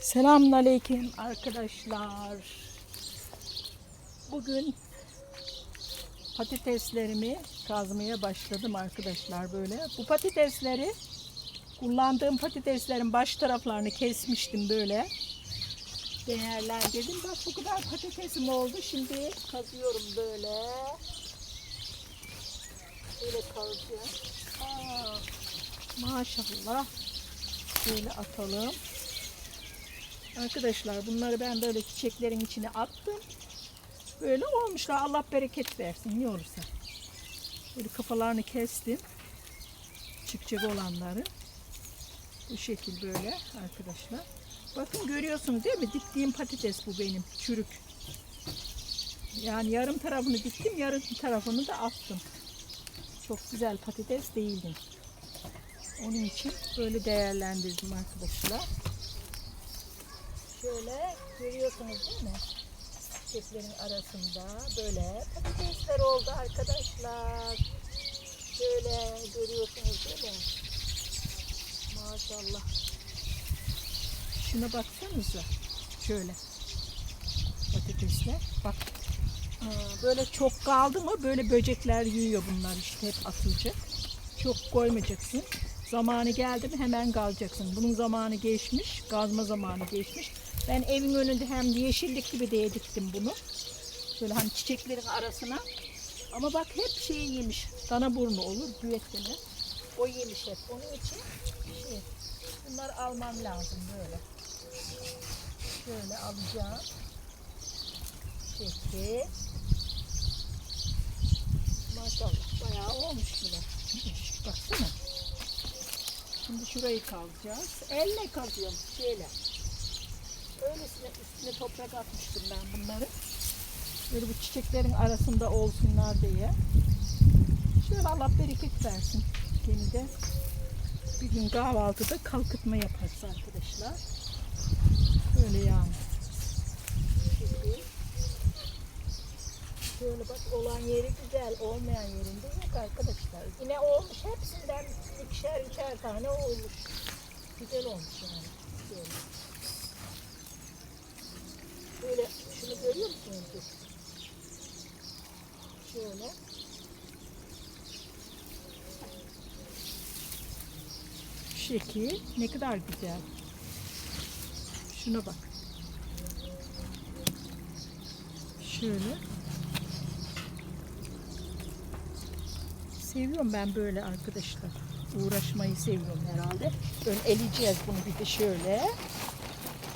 Selamünaleyküm arkadaşlar. Bugün patateslerimi kazmaya başladım arkadaşlar böyle. Bu patatesleri kullandığım patateslerin baş taraflarını kesmiştim böyle. Değerlendirdim. Bak bu kadar patatesim oldu. Şimdi kazıyorum böyle. Böyle kazacağım. Aa, maşallah. Böyle atalım. Arkadaşlar bunları ben böyle çiçeklerin içine attım. Böyle olmuşlar. Allah bereket versin ne olursa. Böyle kafalarını kestim. Çıkacak olanları. Bu şekil böyle arkadaşlar. Bakın görüyorsunuz değil mi? Diktiğim patates bu benim. Çürük. Yani yarım tarafını diktim, yarım tarafını da attım. Çok güzel patates değildi. Onun için böyle değerlendirdim arkadaşlar. Şöyle görüyorsunuz değil mi? Çiçeklerin arasında böyle patatesler oldu arkadaşlar. Şöyle görüyorsunuz değil mi? Maşallah. Şuna baksanıza. Şöyle. Patatesler. Bak. Böyle çok kaldı mı böyle böcekler yiyor bunlar işte hep atılacak. Çok koymayacaksın. Zamanı geldi mi hemen kalacaksın. Bunun zamanı geçmiş, gazma zamanı geçmiş. Ben evin önünde hem yeşillik gibi diye diktim bunu. Böyle hani çiçeklerin arasına. Ama bak hep şey yemiş. Dana burnu olur, büyütme. O yemiş hep. Onun için şey, bunları almam lazım böyle. Şöyle alacağım. Şekil. Maşallah bayağı olmuş bile. Baksana. Şimdi şurayı kazacağız. Elle kazıyorum şeyle. Üstüne toprak atmıştım ben bunları. Böyle bu çiçeklerin arasında olsunlar diye. Şöyle Allah bereket versin. Yine de bir gün kahvaltıda kalkıtma yaparız arkadaşlar. Öyle yani. Şöyle bak olan yeri güzel, olmayan yerinde yok arkadaşlar. Yine olmuş hepsinden ikişer üçer tane olmuş. Güzel olmuş yani. Böyle. Böyle şunu görüyor musunuz? Şöyle. Şekil ne kadar güzel. Şuna bak. Şöyle. Seviyorum ben böyle arkadaşlar. Uğraşmayı seviyorum herhalde. Böyle eleyeceğiz bunu bir de şöyle.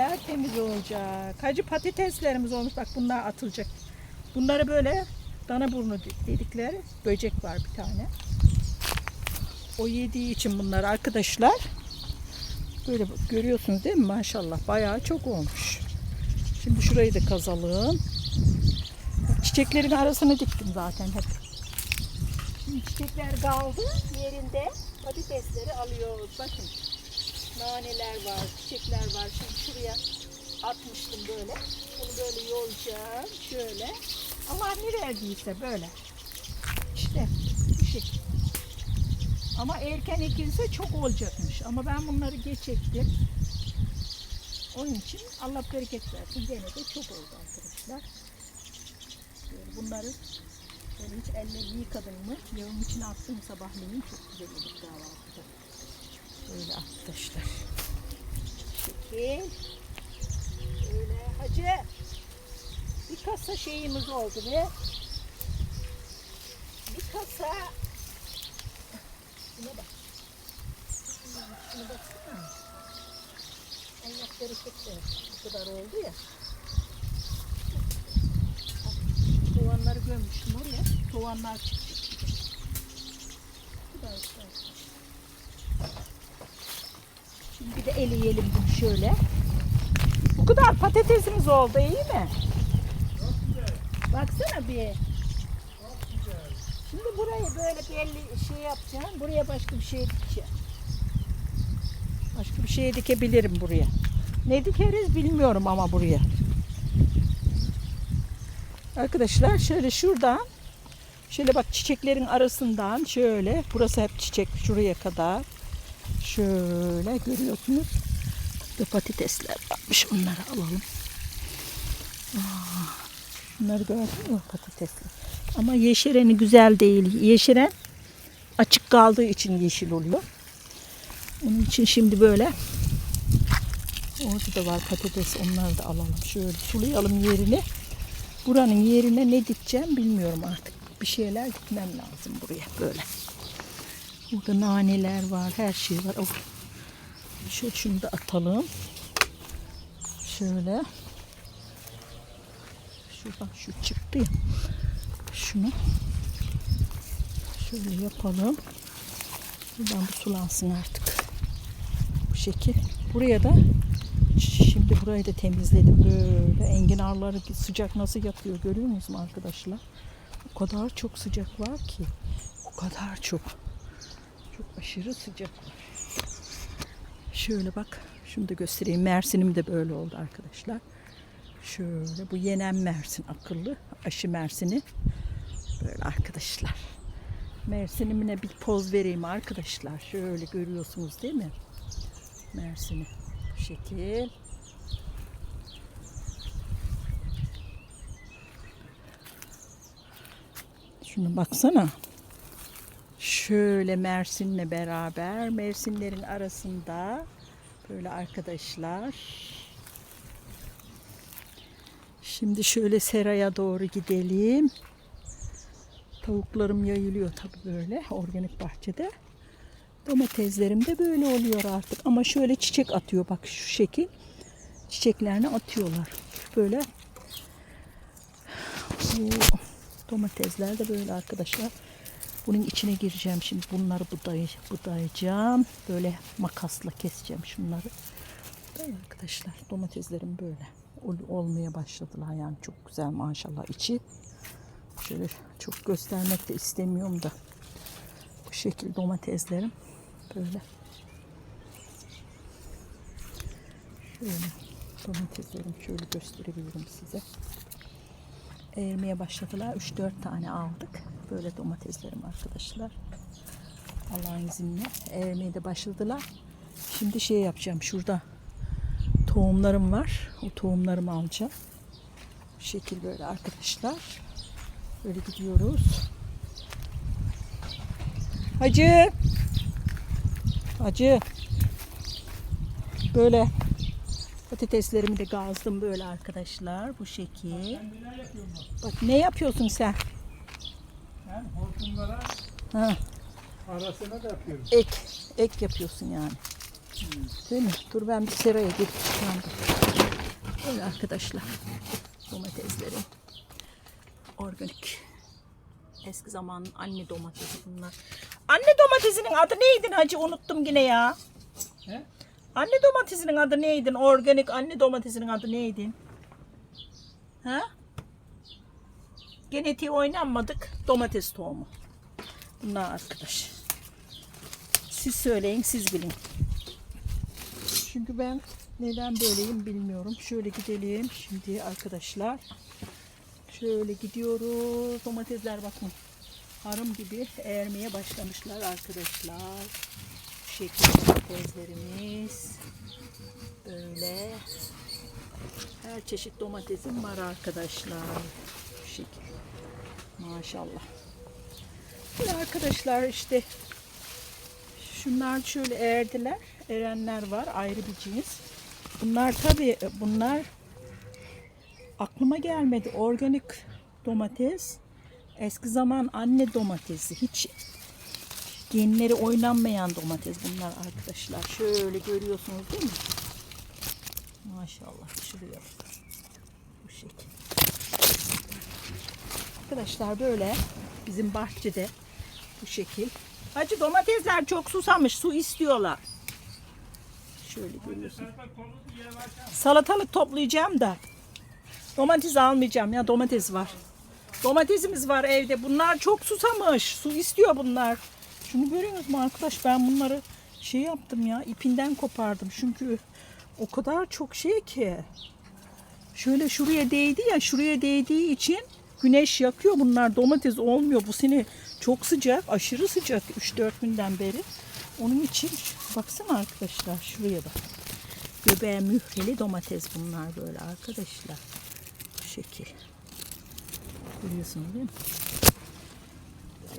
Tertemiz olacak. Hacı patateslerimiz olmuş. Bak bunlar atılacak. Bunları böyle dana burnu dedikleri böcek var bir tane. O yediği için bunlar arkadaşlar. Böyle görüyorsunuz değil mi? Maşallah bayağı çok olmuş. Şimdi şurayı da kazalım. Çiçeklerin arasına diktim zaten hep. Şimdi çiçekler kaldı yerinde. Patatesleri alıyoruz. Bakın. Naneler var, çiçekler var. Şimdi şuraya atmıştım böyle. Bunu böyle yolacağım. Şöyle. Allah ne verdiyse böyle. İşte bu şekil. Ama erken ekilse çok olacakmış. Ama ben bunları geç ektim. Onun için Allah bereket versin. Gene de çok oldu arkadaşlar. Böyle bunları böyle hiç ellerimi yıkadım mı? Yağın içine attım sabahleyin çok güzel olur kahvaltıda. Böyle arkadaşlar. Şekil. Öyle hacı. Bir kasa şeyimiz oldu ve bir kasa Şuna bak. Şuna baksana. Bereket versin. Bu kadar oldu ya. Bak, Tovanları gömmüştüm oraya. Tovanlar çıktı. Bu da işte. Şimdi bir de eleyelim bunu şöyle. Bu kadar patatesimiz oldu iyi mi? Baksana bir. Şimdi burayı böyle belli şey yapacağım. Buraya başka bir şey dikeceğim. Başka bir şey dikebilirim buraya. Ne dikeriz bilmiyorum ama buraya. Arkadaşlar şöyle şuradan şöyle bak çiçeklerin arasından şöyle burası hep çiçek şuraya kadar şöyle görüyorsunuz. Şurada patatesler varmış. Onları alalım. Aa, Bunları gördün mü patatesler? Ama yeşereni güzel değil. Yeşeren açık kaldığı için yeşil oluyor. Onun için şimdi böyle orada da var patates onları da alalım. Şöyle sulayalım yerini. Buranın yerine ne dikeceğim bilmiyorum artık. Bir şeyler dikmem lazım buraya böyle. Burada naneler var, her şey var. Oh. Şöyle şunu da atalım. Şöyle. Şuradan şu çıktı ya. Şunu şöyle yapalım. Buradan bu sulansın artık. Bu şekil. Buraya da şimdi burayı da temizledim böyle. Enginarları sıcak nasıl yapıyor görüyor musunuz arkadaşlar? O kadar çok sıcak var ki. O kadar çok. Aşırı sıcak. Şöyle bak. Şunu da göstereyim. Mersinim de böyle oldu arkadaşlar. Şöyle bu yenen Mersin akıllı. Aşı Mersini. Böyle arkadaşlar. Mersinimine bir poz vereyim arkadaşlar. Şöyle görüyorsunuz değil mi? Mersini. Bu şekil. Şunu baksana. Şöyle Mersin'le beraber Mersinlerin arasında böyle arkadaşlar. Şimdi şöyle seraya doğru gidelim. Tavuklarım yayılıyor tabii böyle organik bahçede. Domateslerim de böyle oluyor artık. Ama şöyle çiçek atıyor bak şu şekil. Çiçeklerini atıyorlar. Böyle bu domatesler de böyle arkadaşlar. Bunun içine gireceğim şimdi. Bunları buday budayacağım. Böyle makasla keseceğim şunları. Böyle arkadaşlar domateslerim böyle ol- olmaya başladılar yani çok güzel maşallah içi. Şöyle çok göstermek de istemiyorum da. Bu şekil domateslerim böyle. Şöyle domateslerim şöyle gösterebilirim size. Eğilmeye başladılar. 3-4 tane aldık. Böyle domateslerim arkadaşlar. Allah'ın izniyle eğilmeye de başladılar. Şimdi şey yapacağım. Şurada tohumlarım var. O tohumlarımı alacağım. Bu şekil böyle arkadaşlar. Böyle gidiyoruz. Hacı. Hacı. Böyle patateslerimi de gazdım böyle arkadaşlar. Bu şekil. Bak ne yapıyorsun sen? Ben hortumlara Ha, arasına da yapıyorum. ek. Ek yapıyorsun yani. Değil mi? Dur ben bir seraya çıkacağım. Böyle arkadaşlar. Domateslerim. Organik. Eski zamanın anne domatesi bunlar. Anne domatesinin adı neydi hacı? Unuttum yine ya. He? Anne domatesinin adı neydi? Organik anne domatesinin adı neydi? Ha? Genetiği oynanmadık. Domates tohumu. Bunlar arkadaş. Siz söyleyin, siz bilin. Çünkü ben neden böyleyim bilmiyorum. Şöyle gidelim şimdi arkadaşlar. Şöyle gidiyoruz. Domatesler bakın. Harım gibi eğermeye başlamışlar arkadaşlar. Bu şekilde domateslerimiz. Böyle. Her çeşit domatesim var arkadaşlar. Bu şekil. Maşallah. Böyle arkadaşlar işte şunlar şöyle erdiler. Erenler var ayrı bir cins. Bunlar tabii bunlar aklıma gelmedi. Organik domates. Eski zaman anne domatesi. Hiç genleri oynanmayan domates bunlar arkadaşlar. Şöyle görüyorsunuz değil mi? Maşallah şuraya. Bu şekil. Arkadaşlar böyle bizim bahçede bu şekil. Hacı domatesler çok susamış. Su istiyorlar. Şöyle görüyorsunuz. Salatalık toplayacağım da. Domates almayacağım ya domates var. Domatesimiz var evde. Bunlar çok susamış. Su istiyor bunlar. Şunu görüyorsunuz mu arkadaş? Ben bunları şey yaptım ya. ipinden kopardım. Çünkü o kadar çok şey ki. Şöyle şuraya değdi ya. Şuraya değdiği için güneş yakıyor. Bunlar domates olmuyor. Bu sene çok sıcak. Aşırı sıcak. 3-4 günden beri. Onun için baksana arkadaşlar şuraya bak. Göbeğe mühreli domates bunlar böyle arkadaşlar. Bu şekil. Görüyorsunuz değil mi?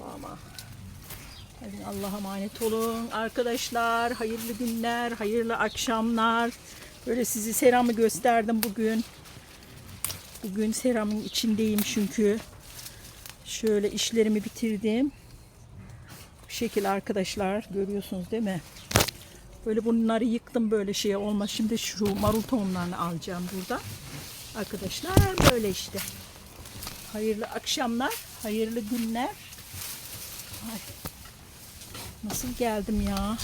Allah'ıma. Hadi Allah'a emanet olun arkadaşlar. Hayırlı günler, hayırlı akşamlar. Böyle sizi seramı gösterdim bugün. Bugün seramın içindeyim çünkü. Şöyle işlerimi bitirdim. Bu şekil arkadaşlar görüyorsunuz değil mi? Böyle bunları yıktım böyle şey olmaz. Şimdi şu marul tohumlarını alacağım burada. Arkadaşlar böyle işte. Hayırlı akşamlar, hayırlı günler. Ay, nasıl geldim ya?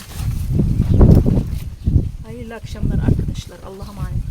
Hayırlı akşamlar arkadaşlar. Allah'a emanet.